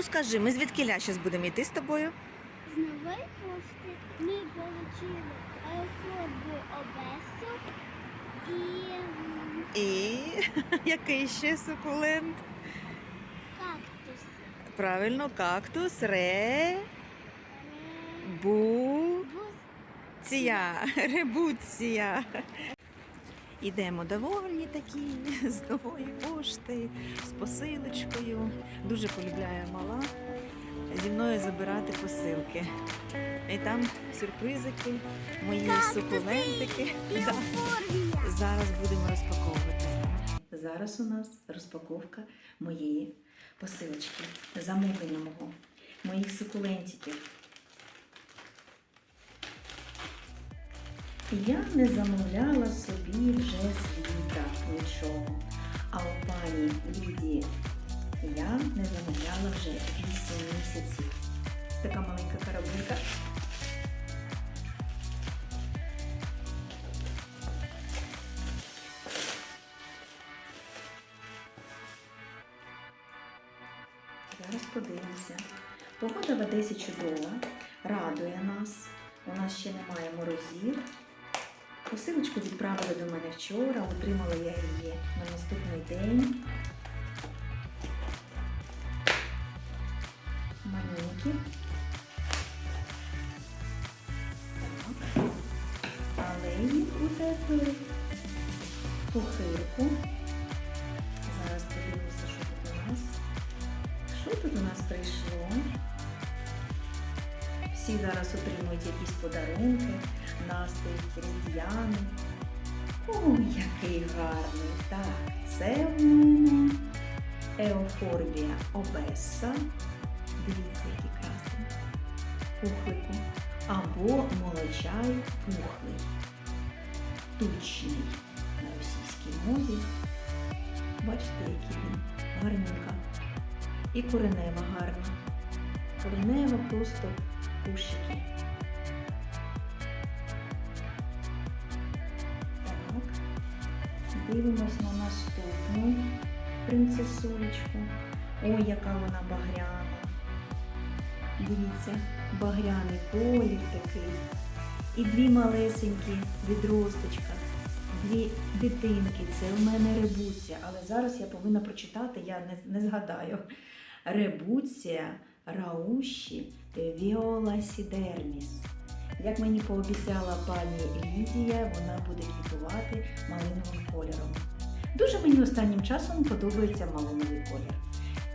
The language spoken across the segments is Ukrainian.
ну скажи, ми звідкиля зараз будемо йти з тобою? З нової пошти ми отримали аерофорбу Обесу і І який ще сукулент? кактус. Правильно, кактус, ре, бу, бус- ребуція. Ідемо довольні такі, з нової пошти, з посилочкою. Дуже полюбляє мала зі мною забирати посилки. І там сюрпризики, мої сукулентики. Да. Зараз будемо розпаковувати. Зараз у нас розпаковка моєї посилочки, замовлення мого, моїх сукулентиків. Я не замовляла собі вже з літа нічого. А у пані Лідії я не замовляла вже 8 місяців. Така маленька карабинка. Зараз подивимося. Погода в Одесі чудова, радує нас. У нас ще немає морозів. Посилочку відправили до мене вчора, отримала я її на наступний день. Маленькі. Але їх утеплили похирку. Зараз подивимося, що тут у нас. Що тут у нас прийшло? Всі зараз отримують якісь подарунки, настрій різдвяний. Ой, який гарний! Так, це в мене Еофорбія Обеса. Дивіться, який красивий. Пухлику. Або молочай пухлий. Тучний на російській мові. Бачите, який він гарненька. І коренева гарна. Коренева просто кущики. Дивимось на наступну принцесулечку. Ой, яка вона багряна. Дивіться, багряний колір такий. І дві малесенькі відросточка. Дві дитинки. Це у мене ребуція. Але зараз я повинна прочитати, я не, не згадаю. Ребуція рауші Віола Сідерміс. Як мені пообіцяла пані Лідія, вона буде квітувати малиновим кольором. Дуже мені останнім часом подобається малиновий колір.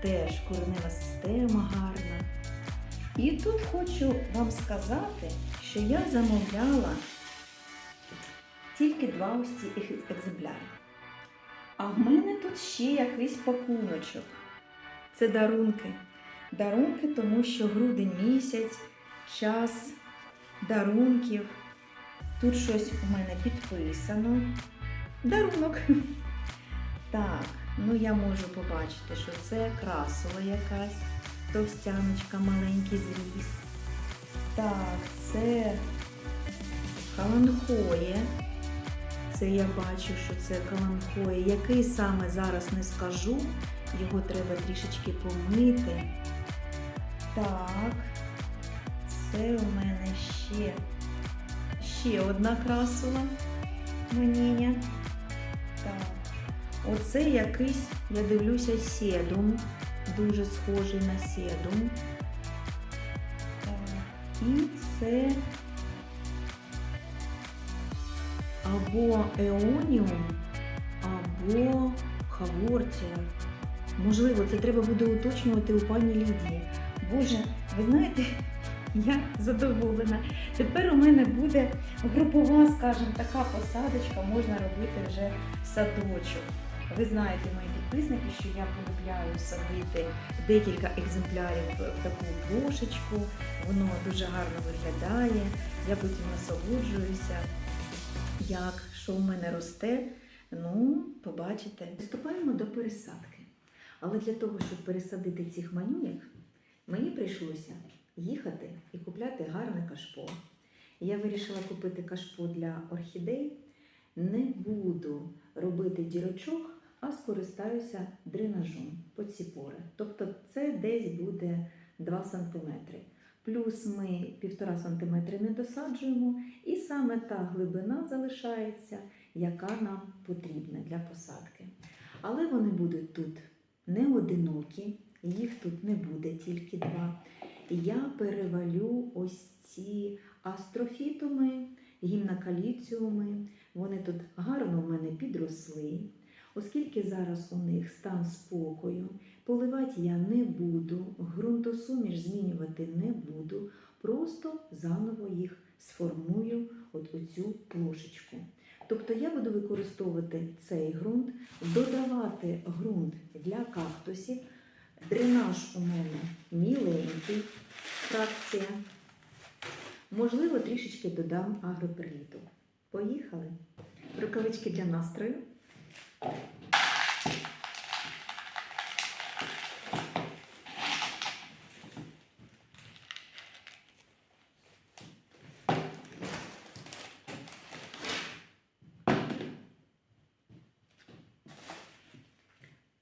Теж коренева система гарна. І тут хочу вам сказати, що я замовляла тільки два ось ці екземпляри. А в мене тут ще якийсь пакуночок. Це дарунки. Дарунки, тому що грудень місяць, час дарунків. Тут щось у мене підписано. Дарунок. Так, ну я можу побачити, що це красова якась товстяночка, маленький зріз. Так, це каланхоє. Це я бачу, що це каланхоє. Який саме зараз не скажу. Його треба трішечки помити. Так, це у мене ще, ще одна красова маніня. Так. Оце якийсь, я дивлюся, седум. Дуже схожий на седум. Так. І це або еоніум, або хавортія. Можливо, це треба буде уточнювати у пані Лідії. Боже, ви знаєте, я задоволена. Тепер у мене буде групова, скажімо, така посадочка, можна робити вже садочок. Ви знаєте, мої підписники, що я полюбляю садити декілька екземплярів в таку плошечку. Воно дуже гарно виглядає. Я потім насолоджуюся, як що в мене росте. Ну, побачите. Приступаємо до пересадки. Але для того, щоб пересадити цих манюнях, мені прийшлося їхати і купляти гарне кашпо. Я вирішила купити кашпо для орхідей. Не буду робити дірочок, а скористаюся дренажом по ці пори. Тобто це десь буде 2 см. Плюс ми 1,5 см не досаджуємо, і саме та глибина залишається, яка нам потрібна для посадки. Але вони будуть тут не одинокі, їх тут не буде тільки два. Я перевалю ось ці астрофітуми, гімнакаліціуми. Вони тут гарно в мене підросли. Оскільки зараз у них стан спокою, поливати я не буду, ґрунтосуміш змінювати не буду, просто заново їх сформую от у цю плошечку. Тобто я буду використовувати цей ґрунт, додавати ґрунт для кактусів. Дренаж у мене міленький, фракція. Можливо, трішечки додам агроперліту. Поїхали. Рукавички для настрою.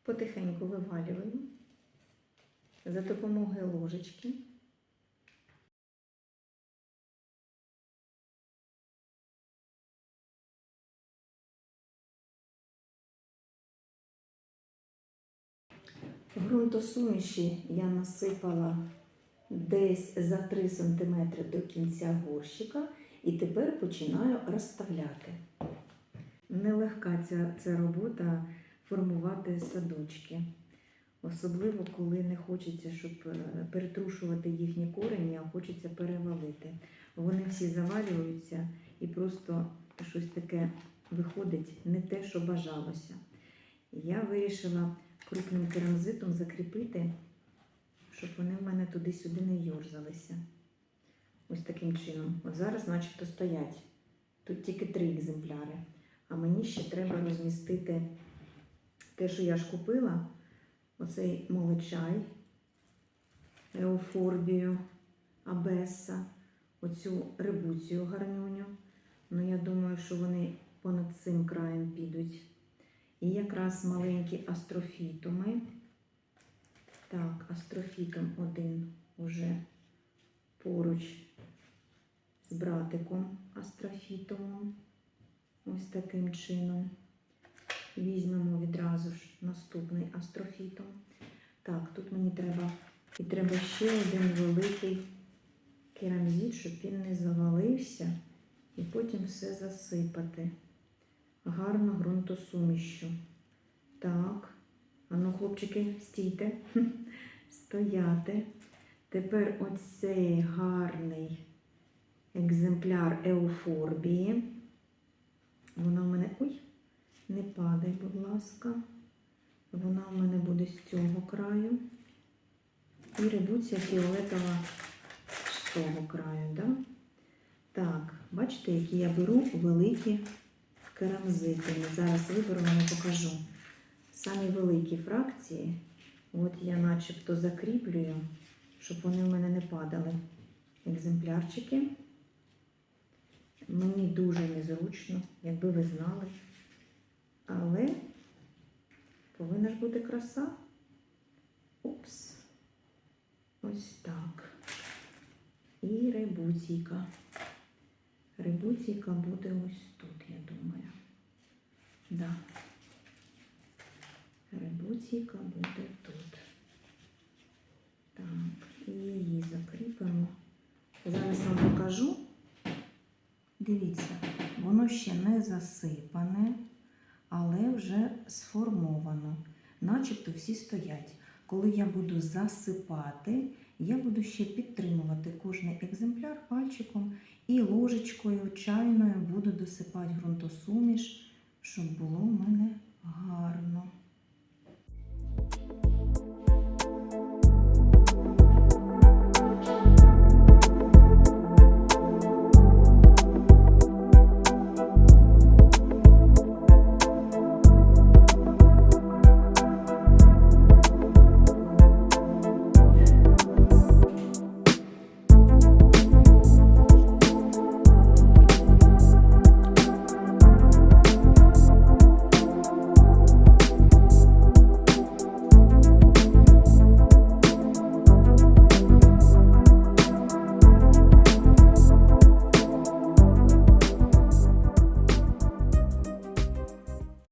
Потихеньку вивалюємо за допомогою ложечки. Ґрунтосуміші я насипала десь за 3 см до кінця горщика і тепер починаю розставляти. Нелегка ця, ця робота формувати садочки. Особливо, коли не хочеться, щоб е, перетрушувати їхні корені, а хочеться перевалити. Вони всі завалюються і просто щось таке виходить не те, що бажалося. Я вирішила крупним керамзитом закріпити, щоб вони в мене туди-сюди не йорзалися. Ось таким чином. От зараз, начебто, стоять. Тут тільки три екземпляри. А мені ще треба розмістити те, що я ж купила, оцей молочай, еофорбію, абеса, оцю рибуцію гарнюню. Ну, я думаю, що вони понад цим краєм підуть. І якраз маленькі астрофітуми. Так, астрофітом один уже поруч з братиком астрофітумом. Ось таким чином. Візьмемо відразу ж наступний астрофітом. Так, тут мені треба і треба ще один великий керамзит, щоб він не завалився, і потім все засипати. Гарно ґрунтосумішю. Так, а ну, хлопчики, стійте, стояти. Тепер оцей гарний екземпляр еуфорбії. Вона в мене. Ой, не падай, будь ласка. Вона в мене буде з цього краю. І рибуція фіолетова з того краю, да? Так, бачите, які я беру великі керамзити. Зараз виберу, вам покажу. Самі великі фракції. От я начебто закріплюю, щоб вони в мене не падали. Екземплярчики. Мені дуже незручно, якби ви знали. Але повинна ж бути краса. Упс. Ось так. І рибуційка. Рибуційка буде ось тут, я думаю. Да. Рибуційка буде тут. Так, і її закріпимо. Зараз вам покажу. Дивіться, воно ще не засипане, вже сформовано. Начебто всі стоять. Коли я буду засипати, я буду ще підтримувати кожний екземпляр пальчиком і ложечкою чайною буду досипати ґрунтосуміш, щоб було в мене гарно.